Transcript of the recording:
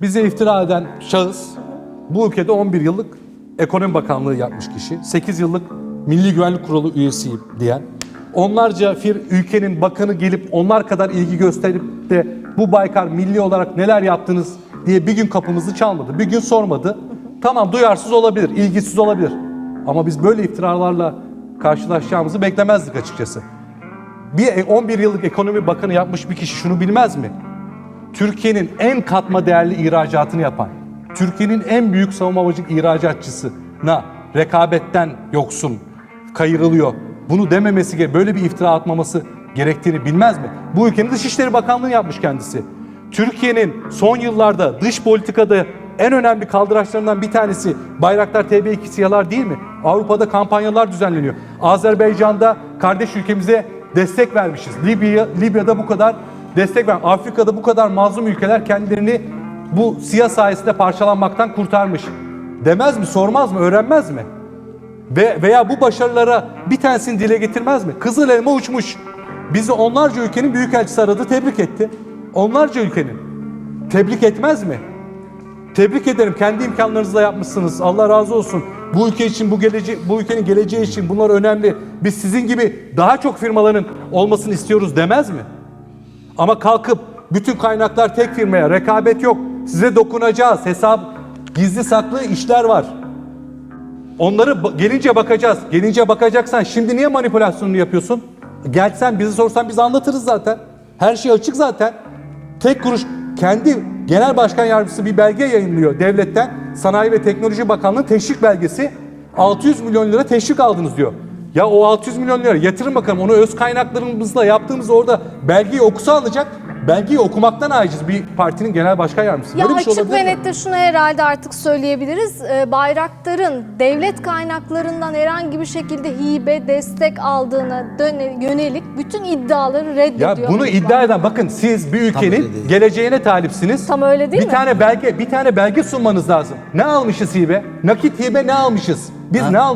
Bize iftira eden şahıs bu ülkede 11 yıllık ekonomi bakanlığı yapmış kişi. 8 yıllık Milli Güvenlik Kurulu üyesiyim diyen. Onlarca fir ülkenin bakanı gelip onlar kadar ilgi gösterip de bu Baykar milli olarak neler yaptınız diye bir gün kapımızı çalmadı. Bir gün sormadı. Tamam duyarsız olabilir, ilgisiz olabilir. Ama biz böyle iftiralarla karşılaşacağımızı beklemezdik açıkçası. Bir 11 yıllık ekonomi bakanı yapmış bir kişi şunu bilmez mi? Türkiye'nin en katma değerli ihracatını yapan, Türkiye'nin en büyük savunma havacılık ihracatçısına rekabetten yoksun, kayırılıyor. Bunu dememesi, ge- böyle bir iftira atmaması gerektiğini bilmez mi? Bu ülkenin Dışişleri Bakanlığı yapmış kendisi. Türkiye'nin son yıllarda dış politikada en önemli kaldıraçlarından bir tanesi Bayraktar TB2 siyalar değil mi? Avrupa'da kampanyalar düzenleniyor. Azerbaycan'da kardeş ülkemize destek vermişiz. Libya, Libya'da bu kadar destek ver. Afrika'da bu kadar mazlum ülkeler kendilerini bu siyah sayesinde parçalanmaktan kurtarmış. Demez mi, sormaz mı, öğrenmez mi? Ve veya bu başarılara bir tanesini dile getirmez mi? Kızıl elma uçmuş. Bizi onlarca ülkenin büyükelçisi aradı, tebrik etti. Onlarca ülkenin. Tebrik etmez mi? Tebrik ederim. Kendi imkanlarınızla yapmışsınız. Allah razı olsun. Bu ülke için, bu gelece bu ülkenin geleceği için bunlar önemli. Biz sizin gibi daha çok firmaların olmasını istiyoruz demez mi? Ama kalkıp bütün kaynaklar tek firmaya, rekabet yok. Size dokunacağız. Hesap gizli saklı işler var. Onları gelince bakacağız. Gelince bakacaksan şimdi niye manipülasyonunu yapıyorsun? Gelsen bizi sorsan biz anlatırız zaten. Her şey açık zaten. Tek kuruş kendi genel başkan yardımcısı bir belge yayınlıyor devletten. Sanayi ve Teknoloji Bakanlığı teşvik belgesi. 600 milyon lira teşvik aldınız diyor. Ya o 600 milyon lira yatırın bakalım. Onu öz kaynaklarımızla yaptığımız orada belgeyi okusa alacak. Belgeyi okumaktan aciz bir partinin genel başkan yardımcısı. Ya Böyle bir şey açık olabilir ve mi? net de şunu herhalde artık söyleyebiliriz. Ee, Bayraktar'ın devlet kaynaklarından herhangi bir şekilde hibe, destek aldığına döne- yönelik bütün iddiaları reddediyor. Ya bunu Melih iddia eden bakın siz bir öyle ülkenin değil. geleceğine talipsiniz. Tam öyle değil bir mi? tane belge bir tane belge sunmanız lazım. Ne almışız hibe? Nakit hibe ne almışız? Biz ne almışız?